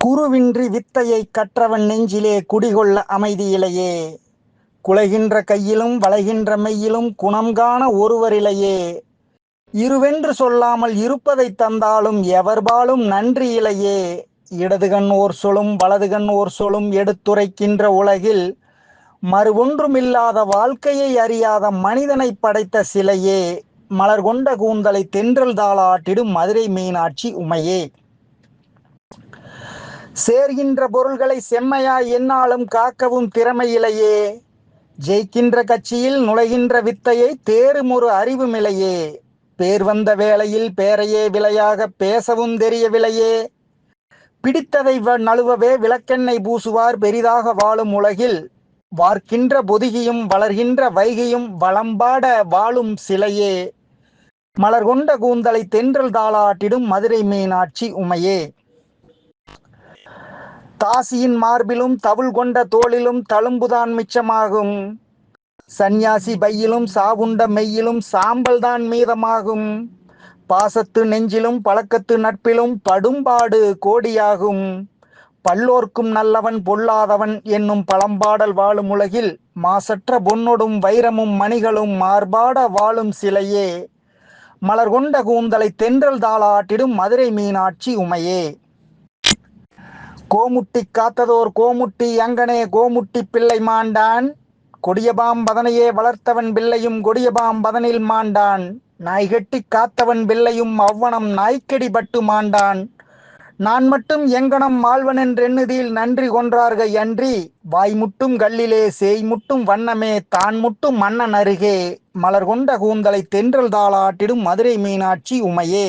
குருவின்றி வித்தையை கற்றவன் நெஞ்சிலே குடிகொள்ள அமைதியிலையே குலைகின்ற கையிலும் வளைகின்ற மெய்யிலும் குணம் காண ஒருவரிலையே இருவென்று சொல்லாமல் இருப்பதை தந்தாலும் எவர்பாலும் நன்றி இலையே இடதுகண் ஓர் சொலும் வலதுகண் ஓர் சொலும் எடுத்துரைக்கின்ற உலகில் மறுவொன்றுமில்லாத வாழ்க்கையை அறியாத மனிதனை படைத்த சிலையே. மலர் கொண்ட கூந்தலை தென்றல் தாளாட்டிடும் மதுரை மீனாட்சி உமையே. சேர்கின்ற பொருள்களை செம்மையாய் என்னாலும் காக்கவும் திறமையிலையே. ஜெயிக்கின்ற கட்சியில் நுழைகின்ற வித்தையை தேரும் ஒரு அறிவுமில்லையே பேர் வந்த வேளையில் பேரையே விலையாக பேசவும் தெரியவில்லையே. பிடித்ததை வ- நழுவவே விளக்கெண்ணெய் பூசுவார் பெரிதாக வாழும் உலகில். வார்க்கின்ற பொதிகியும் வளர்கின்ற வைகையும் வளம்பாட வாழும் சிலையே. மலர் கொண்ட கூந்தலை தென்றல் தாளாட்டிடும் மதுரை மீனாட்சி உமையே. தாசியின் மார்பிலும் தவுள் கொண்ட தோளிலும் தழும்புதான் மிச்சமாகும். சந்நியாசி பையிலும் சாவுண்ட மெய்யிலும் சாம்பல்தான் மீதமாகும். பாசத்து நெஞ்சிலும் பழக்கத்து நட்பிலும் படும்பாடு கோடியாகும். பல்லோர்க்கும் நல்லவன் பொல்லாதவன் என்னும் பழம்பாடல் வாழும் உலகில் மாசற்ற பொன்னொடும் வைரமும் மணிகளும் மார்பாட வாழும் சிலையே. மலர் கொண்ட கூந்தலை தென்றல் தாளாட்டிடும் மதுரை மீனாட்சி உமையே. கோமுட்டி காத்ததோர் கோமுட்டி அங்கனே கோமுட்டி பிள்ளை மாண்டான். கொடியபாம் பதனையே வளர்த்தவன் பிள்ளையும் கொடியபாம் பதனில் மாண்டான். நாய்கட்டி காத்தவன் பிள்ளையும் அவ்வனம் நாய்க்கடி பட்டு மாண்டான். நான் மட்டும் எங்கனம் மாழ்வன் என்றெண்ணுதில் நன்றி கொன்றார்க அன்றி வாய் முட்டும் கல்லிலே சேய் முட்டும் வண்ணமே தான் முட்டும் மன்னன் அருகே. மலர் கொண்ட கூந்தலை தென்றல் தாளாட்டிடும் மதுரை மீனாட்சி உமையே.